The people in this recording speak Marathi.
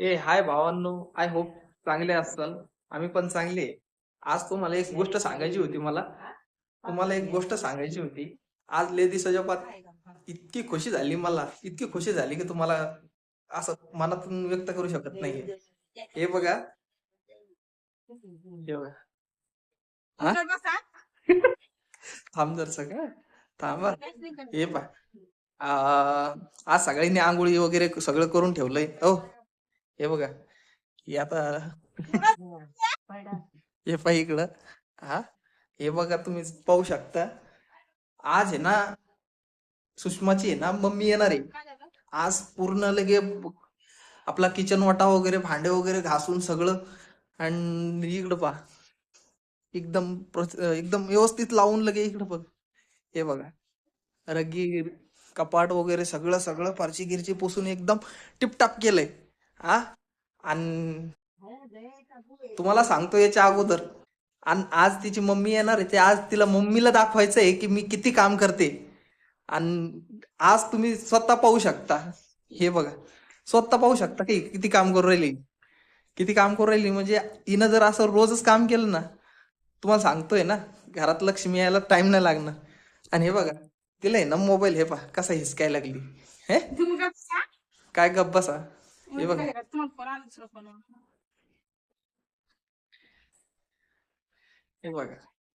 ए हाय भावांनो आय होप चांगले असाल. आम्ही पण चांगले. आज तुम्हाला एक गोष्ट सांगायची होती मला. तुम्हाला एक गोष्ट सांगायची होती. आज ले दिवसाच्या बाद इतकी खुशी झाली मला. इतकी खुशी झाली की तुम्हाला असं मनातून व्यक्त करू शकत नाही हे बघा. बघा? थांब जर सगळं थांबा हे पा आज सगळ्यांनी आंघोळी वगैरे सगळं करून ठेवलंय. हो. हे बघा हे आता हे पहा इकडं. हा हे बघा तुम्ही पाहू शकता. आज आहे ना सुषमाची आहे ना मम्मी येणार आहे. आज पूर्ण लगे आपला किचन वाटा वगैरे भांडे वगैरे घासून सगळं. आणि इकडं पहा. एकदम एकदम व्यवस्थित लावून लगे इकडं बघ. हे बघा. रगी कपाट वगैरे सगळं सगळं फारशी गिरची पुसून एकदम टिपटाप केलंय. हा आणि तुम्हाला सांगतो याच्या अगोदर. आणि आज तिची मम्मी येणार आहे ते आज तिला मम्मीला दाखवायचं आहे की मी किती काम करते. आणि आज तुम्ही स्वतः पाहू शकता. हे बघा स्वतः पाहू शकता की किती काम करू राहिली. किती काम करू राहिली म्हणजे हिनं जर असं रोजच काम केलं ना तुम्हाला सांगतोय ना घरात लक्ष्मी यायला टाइम नाही लागणार. आणि हे बघा तिला आहे ना मोबाईल हे पहा कसा हिसकाय लागली. हे? काय गप्प बसा. हे बघा हे बघा